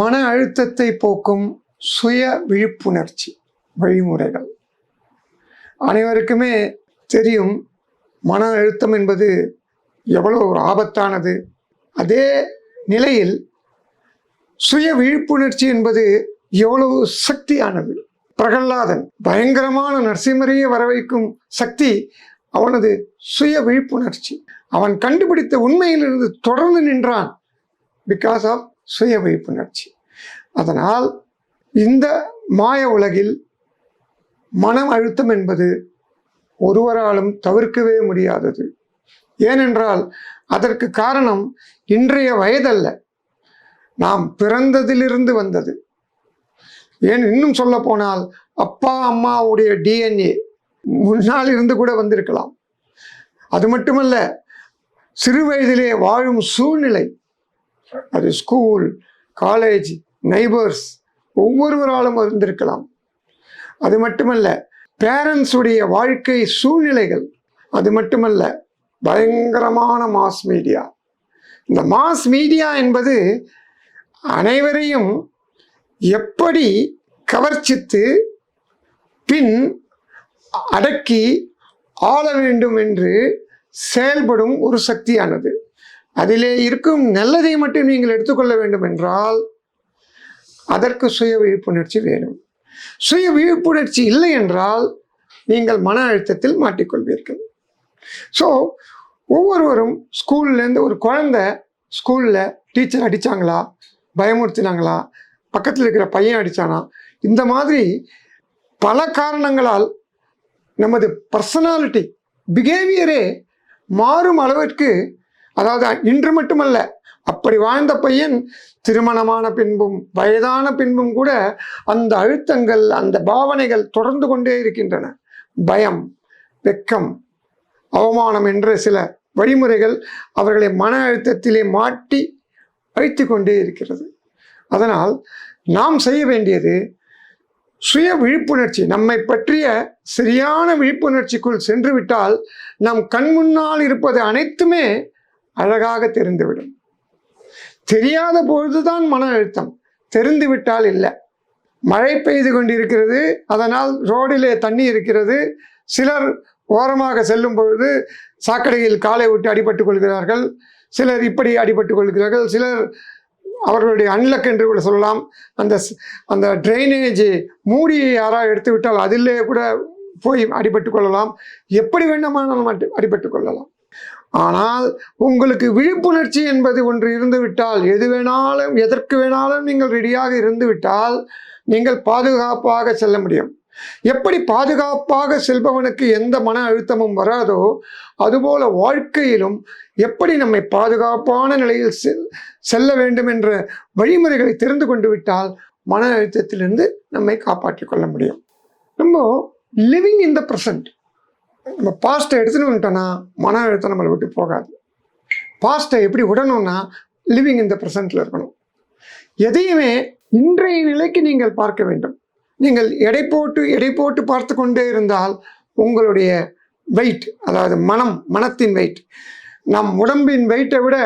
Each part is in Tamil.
மன அழுத்தத்தை போக்கும் சுய விழிப்புணர்ச்சி வழிமுறைகள். அனைவருக்குமே தெரியும் மன அழுத்தம் என்பது எவ்வளோ ஒரு ஆபத்தானது. அதே நிலையில் சுய விழிப்புணர்ச்சி என்பது எவ்வளவு சக்தியானது. பிரகல்லாதன் பயங்கரமான நரசிம்மரையே வரவைக்கும் சக்தி அவனது சுய விழிப்புணர்ச்சி. அவன் கண்டுபிடித்த உண்மையிலிருந்து தொடர்ந்து நின்றான். பிகாஸ் ஆஃப் சுய விழிப்புணர்ச்சி அதனால் இந்த மாய உலகில் மனம் அழுத்தம் என்பது ஒருவராலும் தவிர்க்கவே முடியாதது. ஏனென்றால் அதற்கு காரணம் இன்றைய வயதல்ல. நாம் பிறந்ததிலிருந்து வந்தது. ஏன் இன்னும் சொல்ல போனால் அப்பா அம்மாவுடைய டிஎன்ஏ முன்னால் இருந்து கூட வந்திருக்கலாம். அது மட்டுமல்ல சிறு வயதிலே வாழும் சூழ்நிலை அது ஸ்கூல் காலேஜ் நைபர்ஸ் ஒவ்வொருவராலும் வந்திருக்கலாம். அது மட்டுமல்ல பேரண்ட்ஸுடைய வாழ்க்கை சூழ்நிலைகள் அது மட்டுமல்ல பயங்கரமான மாஸ் மீடியா இந்த மாஸ் மீடியா என்பது அனைவரையும் எப்படி கவர்ச்சித்து பின் அடக்கி ஆள வேண்டும் என்று செயல்படும் ஒரு சக்தியானது. அதிலே இருக்கும் நல்லதை மட்டும் நீங்கள் எடுத்துக்கொள்ள வேண்டும் என்றால் அதற்கு சுய விழிப்புணர்ச்சி வேணும். சுய விழிப்புணர்ச்சி இல்லை என்றால் நீங்கள் மன அழுத்தத்தில் மாட்டிக்கொள்வீர்கள். ஸோ ஒவ்வொருவரும் ஸ்கூல்லேருந்து ஒரு குழந்தை ஸ்கூலில் டீச்சர் அடித்தாங்களா பயமுறுத்தினாங்களா? பக்கத்தில் இருக்கிற பையன் அடித்தானா இந்த மாதிரி பல காரணங்களால் நமது பர்சனாலிட்டி பிஹேவியரே மாறும் அளவிற்கு அதாவது இன்று மட்டுமல்ல அப்படி வாழ்ந்த பையன் திருமணமான பின்பும் வயதான பின்பும் கூட அந்த அழுத்தங்கள் அந்த பாவனைகள் தொடர்ந்து கொண்டே இருக்கின்றன. பயம் வெக்கம் அவமானம் என்ற சில வழிமுறைகள் அவர்களை மன அழுத்தத்திலே மாட்டி அழித்து கொண்டே இருக்கிறது. அதனால் நாம் செய்ய வேண்டியது சுய விழிப்புணர்ச்சி. நம்மை பற்றிய சரியான விழிப்புணர்ச்சிக்குள் சென்று விட்டால் நம் கண் முன்னால் இருப்பது அனைத்துமே அழகாக தெரிந்துவிடும். தெரியாத பொழுதுதான் மன அழுத்தம் தெரிந்துவிட்டால் இல்லை. மழை பெய்து கொண்டிருக்கிறது. அதனால் ரோடிலே தண்ணி இருக்கிறது. சிலர் ஓரமாக செல்லும் பொழுது சாக்கடையில் காலை விட்டு அடிபட்டுக் கொள்கிறார்கள். சிலர் இப்படி அடிபட்டுக் கொள்கிறார்கள். சிலர் அவர்களுடைய அன்லக் என்று கூட சொல்லலாம். அந்த ஸ்- அந்த ட்ரைனேஜ் மூடியை யாராக எடுத்து விட்டால் அதிலே கூட போய் அடிபட்டுக் கொள்ளலாம். எப்படி வேண்டுமானாலும் அடி அடிபட்டுக் கொள்ளலாம். ஆனால் உங்களுக்கு விழிப்புணர்ச்சி என்பது ஒன்று இருந்துவிட்டால் எது வேணாலும் எதற்கு வேணாலும் நீங்கள் ரெடியாக இருந்துவிட்டால் நீங்கள் பாதுகாப்பாக செல்ல முடியும். எப்படி பாதுகாப்பாக செல்பவனுக்கு எந்த மன அழுத்தமும் வராதோ அதுபோல வாழ்க்கையிலும் எப்படி நம்மை பாதுகாப்பான நிலையில் செல் செல்ல வேண்டும் என்ற வழிமுறைகளை தெரிந்து கொண்டு விட்டால் மன அழுத்தத்திலிருந்து நம்மை காப்பாற்றிக் கொள்ள முடியும். நம்ம லிவிங் இன் த ப்ரெசன்ட் நம்ம பாஸ்ட்டை எடுத்துன்னு வந்துட்டோன்னா மன அழுத்தம் நம்மளை விட்டு போகாது. பாஸ்ட்டை எப்படி விடணும்னா லிவிங் இந்த ப்ரெசண்ட்டில் இருக்கணும். எதையுமே இன்றைய நிலைக்கு நீங்கள் பார்க்க வேண்டும். நீங்கள் எடை போட்டு எடை போட்டு பார்த்து கொண்டே இருந்தால் உங்களுடைய வெயிட் அதாவது மனம் மனத்தின் வெயிட் நம் உடம்பின் வெயிட்டை விட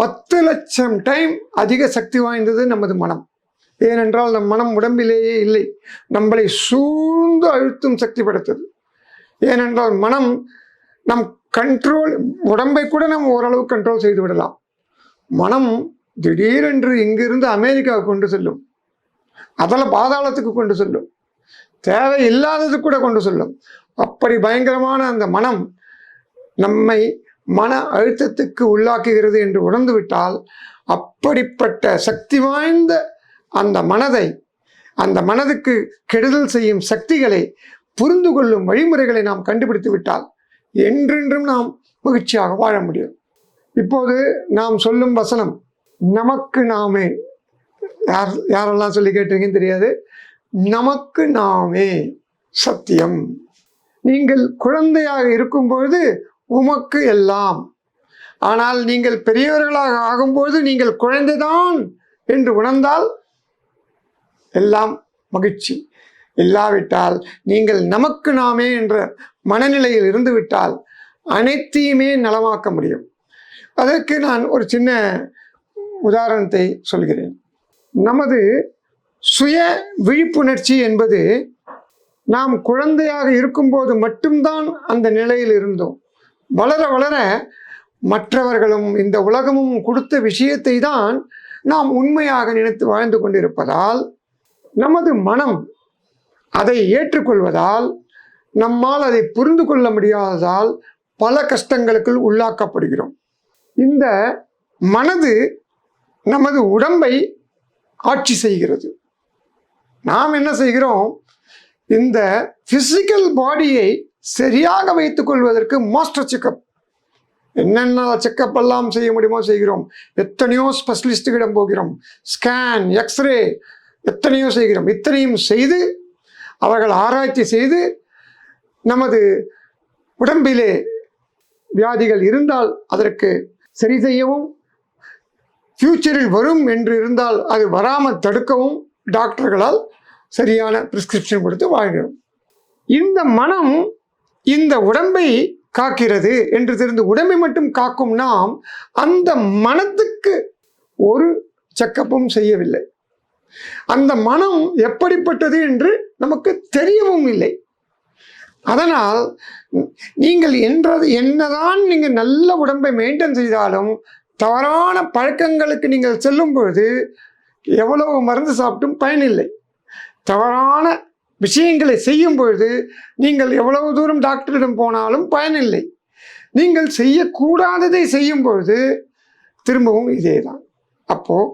பத்து லட்சம் டைம் அதிக சக்தி வாய்ந்தது நமது மனம். ஏனென்றால் நம் மனம் உடம்பிலேயே இல்லை. நம்மளை சூழ்ந்து அழுத்தும் சக்தி படைத்தது. ஏனென்றால் மனம் நம் கண்ட்ரோல் உடம்பை கூட நம்ம ஓரளவு கண்ட்ரோல் செய்து விடலாம். மனம் திடீரென்று இங்கிருந்து அமெரிக்காவுக்கு கொண்டு செல்லும். அதில் பாதாளத்துக்கு கொண்டு செல்லும். தேவை இல்லாதது கூட கொண்டு செல்லும். அப்படி பயங்கரமான அந்த மனம் நம்மை மன அழுத்தத்துக்கு உள்ளாக்குகிறது என்று உணர்ந்து விட்டால் அப்படிப்பட்ட சக்தி வாய்ந்த அந்த மனதை அந்த மனதுக்கு கெடுதல் செய்யும் சக்திகளை புரிந்து கொள்ளும் வழிமுறைகளை நாம் கண்டுபிடித்து விட்டால் என்றென்றும் நாம் மகிழ்ச்சியாக வாழ முடியும். இப்போது நாம் சொல்லும் வசனம் நமக்கு நாமே. யார் யாரெல்லாம் சொல்லி கேட்டிருக்கீங்கன்னு தெரியாது. நமக்கு நாமே சத்தியம். நீங்கள் குழந்தையாக இருக்கும் பொழுது உமக்கு எல்லாம். ஆனால் நீங்கள் பெரியவர்களாக ஆகும்போது நீங்கள் குழந்தைதான் என்று உணர்ந்தால் எல்லாம் மகிழ்ச்சி. இல்லாவிட்டால் நீங்கள் நமக்கு நாமே என்ற மனநிலையில் இருந்துவிட்டால் அனைத்தையுமே நலமாக்க முடியும். அதற்கு நான் ஒரு சின்ன உதாரணத்தை சொல்கிறேன். நமது சுய விழிப்புணர்ச்சி என்பது நாம் குழந்தையாக இருக்கும்போது மட்டும்தான் அந்த நிலையில் இருந்தோம். வளர வளர மற்றவர்களும் இந்த உலகமும் கொடுத்த விஷயத்தை தான் நாம் உண்மையாக நினைத்து வாழ்ந்து கொண்டிருப்பதால் நமது மனம் அதை ஏற்றுக்கொள்வதால் நம்மால் அதை புரிந்து கொள்ள முடியாததால் பல கஷ்டங்களுக்குள் உள்ளாக்கப்படுகிறோம். இந்த மனது நமது உடம்பை ஆட்சி செய்கிறது. நாம் என்ன செய்கிறோம்? இந்த ஃபிசிக்கல் பாடியை சரியாக வைத்துக் கொள்வதற்கு மாஸ்டர் செக்கப் என்னென்ன செக்கப் எல்லாம் செய்ய முடியுமோ செய்கிறோம். எத்தனையோ ஸ்பெஷலிஸ்ட்டுகளிடம் போகிறோம். ஸ்கேன் எக்ஸ்ரே எத்தனையோ செய்கிறோம். இத்தனையும் செய்து அவர்கள் ஆராய்ச்சி செய்து நமது உடம்பிலே வியாதிகள் இருந்தால் அதற்கு சரி செய்யவும் ஃப்யூச்சரில் வரும் என்று இருந்தால் அது வராமல் தடுக்கவும் டாக்டர்களால் சரியான பிரிஸ்கிரிப்ஷன் கொடுத்து வாழ்கிறோம். இந்த மனம் இந்த உடம்பை காக்கிறது என்று தெரிந்து உடம்பை மட்டும் காக்கும் நாம் அந்த மனத்துக்கு ஒரு செக்கப்பும் செய்யவில்லை. அந்த மனம் எப்படிப்பட்டது என்று நமக்கு தெரியவும் இல்லை. அதனால் நீங்கள் என்றது என்னதான் நீங்கள் நல்ல உடம்பை மெயின்டைன் செய்தாலும் தவறான பழக்கங்களுக்கு நீங்கள் செல்லும் பொழுது எவ்வளவு மருந்து சாப்பிட்டும் பயனில்லை. தவறான விஷயங்களை செய்யும் பொழுது நீங்கள் எவ்வளவு தூரம் டாக்டரிடம் போனாலும் பயனில்லை. நீங்கள் செய்யக்கூடாததை செய்யும் பொழுது திரும்பவும் இதே தான் அப்போது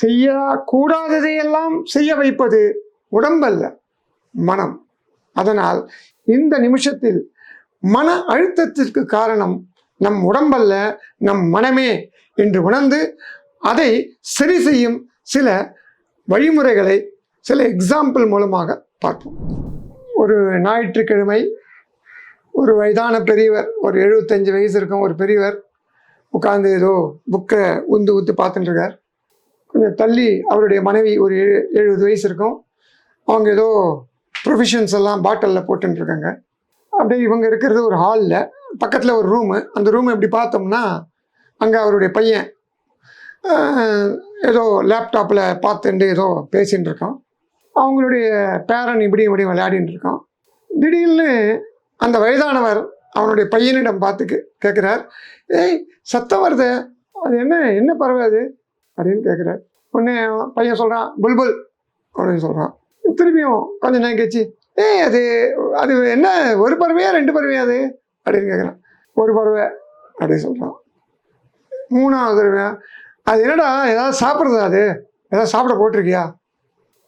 செய்யக்கூடாததையெல்லாம் செய்ய வைப்பது உடம்பல்ல மனம். அதனால் இந்த நிமிஷத்தில் மன அழுத்தத்திற்கு காரணம் நம் உடம்பல்ல நம் மனமே என்று உணர்ந்து அதை சரி செய்யும் சில வழிமுறைகளை சில எக்ஸாம்பிள் மூலமாக பார்ப்போம். ஒரு ஞாயிற்றுக்கிழமை ஒரு வயதான பெரியவர் ஒரு எழுபத்தஞ்சு வயசு இருக்கும் ஒரு பெரியவர் உட்கார்ந்து ஏதோ புக்கை உந்து ஊத்து பார்த்துட்டு இருக்கார். கொஞ்சம் தள்ளி அவருடைய மனைவி ஒரு ஏழு எழுபது வயசு இருக்கும். அவங்க ஏதோ ப்ரொவிஷன்ஸ் எல்லாம் பாட்டிலில் போட்டுருக்காங்க அப்படியே இவங்க இருக்கிறது ஒரு ஹாலில் பக்கத்தில் ஒரு ரூமு அந்த ரூம் எப்படி பார்த்தோம்னா அங்கே அவருடைய பையன் ஏதோ லேப்டாப்பில் பார்த்துட்டு ஏதோ பேசின்னு இருக்கான். அவங்களுடைய பேரன் இப்படி இப்படி விளையாடின்னு இருக்கான். திடீர்னு அந்த வயதானவர் அவனுடைய பையனிடம் பார்த்து கேட்குறார் ஏய் சத்தம் வருது. அது என்ன என்ன பறவை அது? அப்படின்னு கேட்குறேன் உடனே பையன் சொல்கிறான் புல்புல் அப்படின்னு சொல்கிறான் திரும்பியும் கொஞ்சம் நேரம் கழிச்சு ஏய் அது அது என்ன ஒரு பறவையா ரெண்டு பறவையா அது? அப்படின்னு கேட்குறான் ஒரு பறவை அப்படின்னு சொல்கிறான் மூணாவது தடவை அது என்னடா ஏதாவது சாப்பிட்றதா அது? ஏதாவது சாப்பிட போட்டிருக்கியா?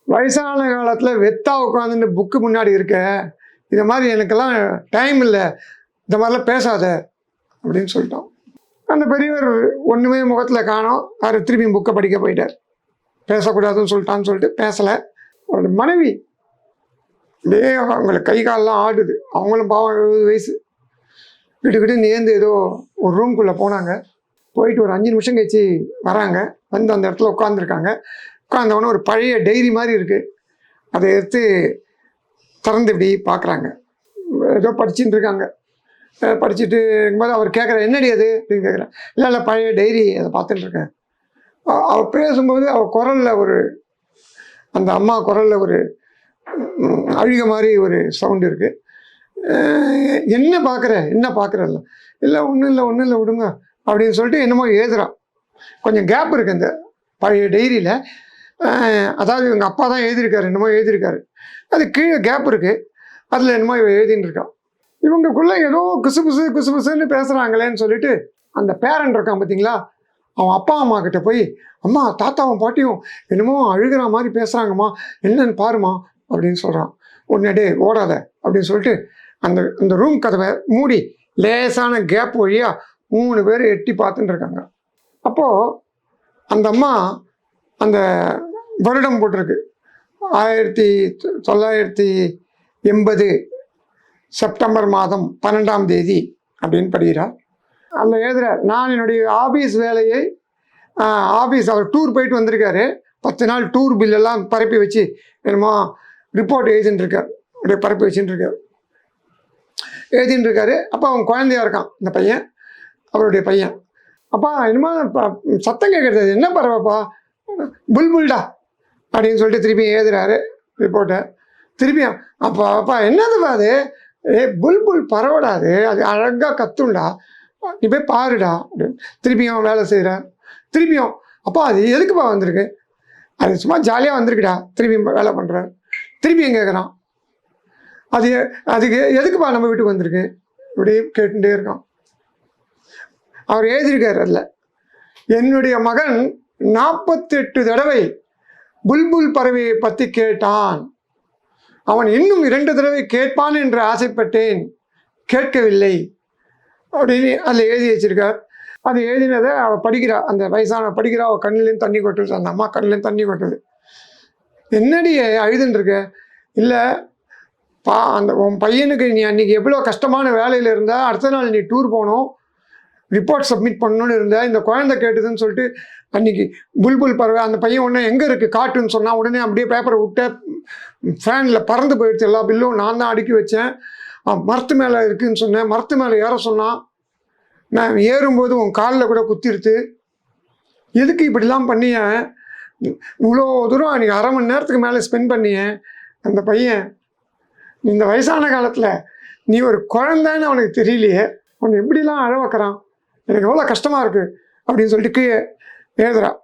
வயசான காலத்தில் வெத்தா உட்காந்துட்டு புக்கு முன்னாடி இருக்க இந்த மாதிரி எனக்கெல்லாம் டைம் இல்லை இந்த மாதிரிலாம் பேசாத அப்படின்னு சொல்லிட்டான். அந்த பெரியவர் ஒன்றுமே முகத்தில் காணோம். அவர் திரும்பி புக்கை படிக்க போயிட்டார். பேசக்கூடாதுன்னு சொல்லிட்டான்னு சொல்லிட்டு பேசலை. அவரோட மனைவி அப்படியே அவங்களுக்கு கை காலெல்லாம் ஆடுது. அவங்களும் பாவம் எழுபது வயசு. கிட்ட நேர்ந்து ஏதோ ஒரு ரூம்குள்ளே போனாங்க. போயிட்டு ஒரு அஞ்சு நிமிஷம் கழிச்சு வராங்க. வந்து அந்த இடத்துல உட்காந்துருக்காங்க உட்காந்தவொடனே ஒரு பழைய டைரி மாதிரி இருக்குது அதை எடுத்து திறந்து இப்படி பார்க்குறாங்க ஏதோ படிச்சுட்டு இருக்காங்க. படிச்சுட்டு இருக்கும்போது அவர் கேட்குற என்னடி அது? அப்படின்னு கேட்குறேன் இல்லை இல்லை பழைய டைரி அதை பார்த்துட்டு இருக்கேன். அவர் பேசும்போது அவர் குரலில் ஒரு அந்த அம்மா குரலில் ஒரு அழுக மாதிரி ஒரு சவுண்டு இருக்குது என்ன பார்க்குற? என்ன பார்க்குறல்ல இல்லை ஒன்றும் இல்லை ஒன்றும் இல்லை விடுங்க அப்படின்னு சொல்லிட்டு என்னமோ எழுதுகிறான் கொஞ்சம் கேப் இருக்குது அந்த பழைய டைரியில் அதாவது இவங்க அப்பா தான் எழுதியிருக்காரு என்னமோ எழுதியிருக்காரு. அது கீழே கேப் இருக்குது அதில் என்னமோ இவன் எழுதின்னு இருக்கான் இவங்களுக்குள்ள ஏதோ குசுபுசு குசுபுசுன்னு பேசுகிறாங்களேன்னு சொல்லிட்டு அந்த பேரண்ட் இருக்கான் பார்த்தீங்களா அவன் அப்பா அம்மா கிட்ட போய் அம்மா தாத்தாவும் பாட்டியும் என்னமோ அழுகிற மாதிரி பேசுகிறாங்கம்மா என்னன்னு பாருமா அப்படின்னு சொல்கிறான் உடனே டே ஓடாத அப்படின்னு சொல்லிட்டு அந்த அந்த ரூம் கதவை மூடி லேசான கேப் வழியாக மூணு பேர் எட்டி பார்த்துட்டு இருக்காங்க. அப்போது அந்த அம்மா அந்த வருடம் போட்டிருக்கு. ஆயிரத்தி தொள்ளாயிரத்தி எண்பது செப்டம்பர் மாதம் பன்னெண்டாம் தேதி அப்படின்னு படிக்கிறார். அதில் எழுதுகிறார் நான் என்னுடைய ஆஃபீஸ் வேலையை ஆஃபீஸ் அவர் டூர் போயிட்டு வந்திருக்காரு. பத்து நாள் டூர் பில்லெல்லாம் பரப்பி வச்சு என்னமோ ரிப்போர்ட் எழுதின்னு இருக்கார். அப்படியே பரப்பி வச்சுட்டு இருக்கார். எழுதின்னு இருக்காரு. அப்போ அவன் குழந்தையாக இருக்கான் இந்த பையன் அவருடைய பையன். அப்பா என்னமோ ப- சத்தம் கேட்குறது என்ன பறவைப்பா புல்புல்டா அப்படின்னு சொல்லிட்டு திருப்பி எழுதுறாரு ரிப்போர்ட்டை. திருப்பியும் அப்போ அப்பா என்னதுப்பா அது? ஏ புல்புல் பரவடாது அது அழகாக கத்துண்டா. நீ போய் பாருடா. அப்படின்னு திருப்பியும் வேலை செய்கிறேன் திருப்பியும். அப்போ அது எதுக்குப்பா வந்திருக்கு? அது சும்மா ஜாலியாக வந்திருக்குடா. திருப்பியும் வேலை பண்ணுறேன் திருப்பியும் கேட்குறான் அது அதுக்கு எதுக்குப்பா நம்ம வீட்டுக்கு வந்திருக்கு? இப்படியே கேட்டுட்டே இருக்கான். அவர் எழுதியிருக்கார் அதில். என்னுடைய மகன் நாற்பத்தெட்டு தடவை புல்புல் பறவையை பற்றி கேட்டான். அவன் இன்னும் இரண்டு தடவை கேட்பான் என்று ஆசைப்பட்டேன். கேட்கவில்லை. அப்படின்னு அதில் எழுதி வச்சிருக்கார். அது எழுதினதை அவள் படிக்கிறா. அந்த வயசான படிக்கிறா. அவள் கண்ணிலேருந்து தண்ணி கொட்டுது. அந்த அம்மா கண்ணிலேருந்து தண்ணி கொட்டுது. என்னடி அழுதுன்னு இருக்க? இல்லை பா அந்த உன் பையனுக்கு நீ அன்றைக்கி எவ்வளோ கஷ்டமான வேலையில் இருந்தால் அடுத்த நாள் நீ டூர் போகணும். ரிப்போர்ட் சப்மிட் பண்ணணும்னு இருந்தால் இந்த குழந்தை கேட்டுதுன்னு சொல்லிட்டு அன்னைக்கு புல்புல் பறவை அந்த பையன் உடனே எங்கே இருக்குது காட்டுன்னு சொன்னால் உடனே அப்படியே பேப்பரை விட்டு ஃபேனில் பறந்து போயிடுச்சு. எல்லா பில்லும் நான் தான் அடுக்கி வச்சேன். மரத்து மேலே இருக்குன்னு சொன்னேன். மரத்து மேலே ஏற சொன்னான் நான் ஏறும்போது உன் காலில் கூட குத்திடுத்து எதுக்கு இப்படிலாம் பண்ணிய? இவ்வளோ தூரம் அன்றைக்கி அரை மணி நேரத்துக்கு மேலே ஸ்பெண்ட் பண்ணிய அந்த பையன். இந்த வயசான காலத்தில் நீ ஒரு குழந்தைன்னு அவனுக்கு தெரியலையே. அவனை எப்படிலாம் அழ வைக்கிறான். எனக்கு எவ்வளோ கஷ்டமாக இருக்குது அப்படின்னு சொல்லிட்டு எழுதுறான்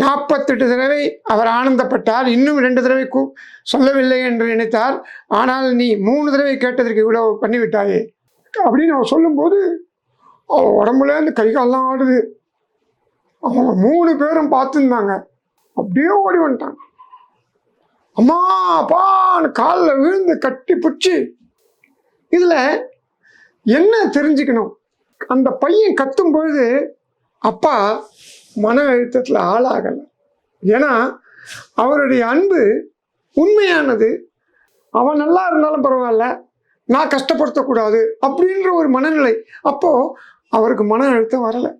நாற்பத்தெட்டு தடவை அவர் ஆனந்தப்பட்டார். இன்னும் ரெண்டு தடவை கூ சொல்லவில்லை என்று நினைத்தார். ஆனால் நீ மூணு தடவை கேட்டதற்கு இவ்வளோ பண்ணிவிட்டாயே. அப்படின்னு அவன் சொல்லும்போது அவன் உடம்புலேருந்து கை கால்லாம் ஆடுது. அவங்க மூணு பேரும் பார்த்துருந்தாங்க. அப்படியே ஓடி வந்துட்டாங்க. அம்மா அப்பான்னு காலில் விழுந்து கட்டி பிடிச்சி இதில் என்ன தெரிஞ்சுக்கணும்? அந்த பையன் கத்தும் பொழுது அப்பா மன அழுத்தத்தில் ஆளாகலை. ஏன்னா அவருடைய அன்பு உண்மையானது. அவன் நல்லா இருந்தாலும் பரவாயில்ல. நான் கஷ்டப்படுத்தக்கூடாது அப்படின்ற ஒரு மனநிலை. அப்போது அவருக்கு மன அழுத்தம் வரலை.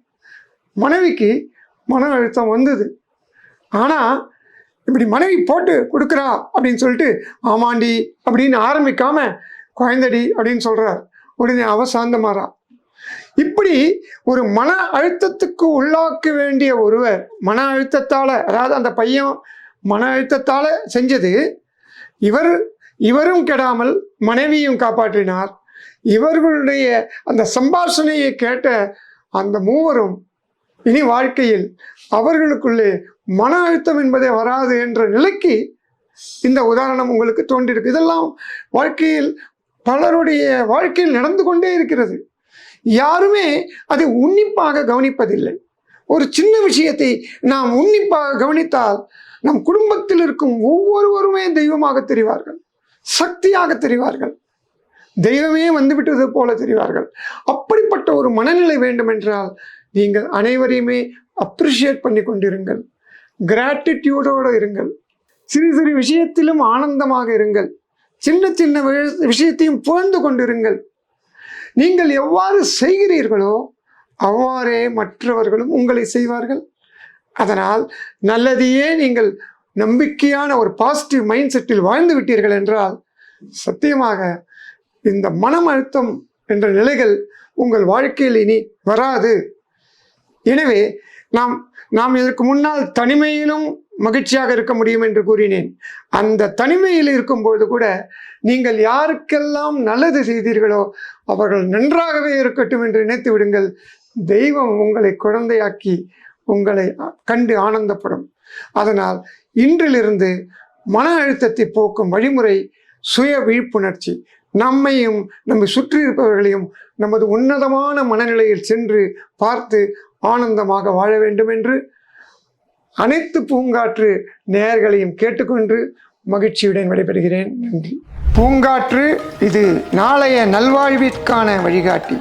மனைவிக்கு மன அழுத்தம் வந்தது. ஆனால் இப்படி மனைவி போட்டு கொடுக்குறா அப்படின்னு சொல்லிட்டு ஆமாண்டி அப்படின்னு ஆரம்பிக்காமல் குழந்தடி அப்படின்னு சொல்கிறார் உடனே அவ சாந்தமாறா. இப்படி ஒரு மன அழுத்தத்துக்கு உள்ளாக்க வேண்டிய ஒருவர் மன அழுத்தத்தால் அதாவது அந்த பையன் மன அழுத்தத்தால் செஞ்சது இவர் இவரும் கெடாமல் மனைவியும் காப்பாற்றினார். இவர்களுடைய அந்த சம்பாஷணையை கேட்ட அந்த மூவரும் இனி வாழ்க்கையில் அவர்களுக்குள்ளே மன அழுத்தம் என்பதே வராது என்ற நிலைக்கு இந்த உதாரணம் உங்களுக்கு தோன்றியிருக்கு. இதெல்லாம் வாழ்க்கையில் பலருடைய வாழ்க்கையில் நடந்து கொண்டே இருக்கிறது. யாருமே அதை உன்னிப்பாக கவனிப்பதில்லை. ஒரு சின்ன விஷயத்தை நாம் உன்னிப்பாக கவனித்தால் நம் குடும்பத்தில் இருக்கும் ஒவ்வொருவருமே தெய்வமாக தெரிவார்கள் சக்தியாக தெரிவார்கள் தெய்வமே வந்துவிட்டது போல தெரிவார்கள். அப்படிப்பட்ட ஒரு மனநிலை வேண்டுமென்றால் நீங்கள் அனைவரையுமே அப்ரிஷியேட் பண்ணி கொண்டிருங்கள். கிராட்டிடியூடோடு இருங்கள். சிறு சிறு விஷயத்திலும் ஆனந்தமாக இருங்கள். சின்ன சின்ன விஷயத்தையும் புகழ்ந்து கொண்டிருங்கள். நீங்கள் எவ்வாறு செய்கிறீர்களோ அவ்வாறே மற்றவர்களும் உங்களை செய்வார்கள். அதனால் நல்லதையே நீங்கள் நம்பிக்கையான ஒரு பாசிட்டிவ் மைண்ட் செட்டில் வாழ்ந்து விட்டீர்கள் என்றால் சத்தியமாக இந்த மனம் அழுத்தம் என்ற நிலைகள் உங்கள் வாழ்க்கையில் இனி வராது. எனவே நாம் நாம் இதற்கு முன்னால் தனிமையிலும் மகிழ்ச்சியாக இருக்க முடியும் என்று கூறினேன். அந்த தனிமையில் இருக்கும்போது கூட நீங்கள் யாருக்கெல்லாம் நல்லது செய்தீர்களோ அவர்கள் நன்றாகவே இருக்கட்டும் என்று நினைத்து விடுங்கள். தெய்வம் உங்களை குழந்தையாக்கி உங்களை கண்டு ஆனந்தப்படும். அதனால் இன்றிலிருந்து மன அழுத்தத்தை போக்கும் வழிமுறை சுய விழிப்புணர்ச்சி. நம்மையும் நம்மை சுற்றி இருப்பவர்களையும் நமது உன்னதமான மனநிலையில் சென்று பார்த்து ஆனந்தமாக வாழ வேண்டும் என்று அனைத்து பூங்காற்று நேயர்களையும் கேட்டுக்கொண்டு மகிழ்ச்சியுடன் விடைபெறுகிறேன். நன்றி. பூங்காற்று இது நாளைய நல்வாழ்விற்கான வழிகாட்டி.